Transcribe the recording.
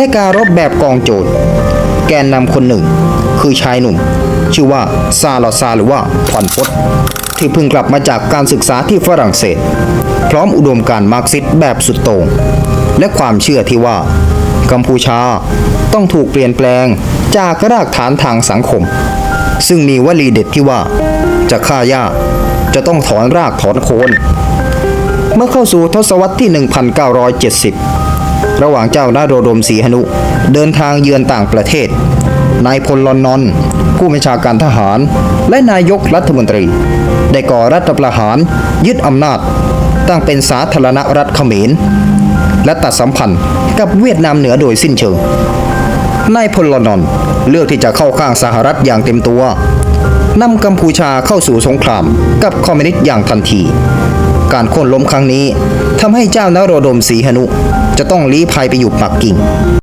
และการรบแบบกองโจรแกนนำคนหนึ่ง คือชายหนุ่ม ชื่อว่าซาลอซาหรือว่าพอนฟตที่เพิ่งกลับมาจากการศึกษาที่ฝรั่งเศส พร้อมอุดมการ์มาร์กซิสต์แบบสุดโต่งและความเชื่อที่ว่า กัมพูชาต้องถูกเปลี่ยนแปลงจากรากฐานทางสังคม ซึ่งมีวลีเด็ดที่ว่า จะฆ่าหญ้าจะต้องถอนรากถอนโคนเมื่อเข้าสู่ทศวรรษที่ 1970 ระหว่างเจ้านาโรดมศรีหนุ เดินทางเยือนต่างประเทศ นายพลลอนนอน ผู้บัญชาการทหาร และนายกรัฐมนตรี ได้ก่อรัฐประหาร ยึดอำนาจ ตั้งเป็นสาธารณรัฐเขมร และตัดสัมพันธ์กับเวียดนามเหนือโดยสิ้นเชิง นายพลลอนนอนเลือกที่จะเข้าข้างสหรัฐอย่างเต็มตัวนำกัมพูชาเข้าสู่สงครามกับคอมมิวนิสต์อย่างทันที การโค่นล้มครั้งนี้ทำให้เจ้านโรดมศรีหนุ จะต้องลี้ภัยไปอยู่ปักกิ่ง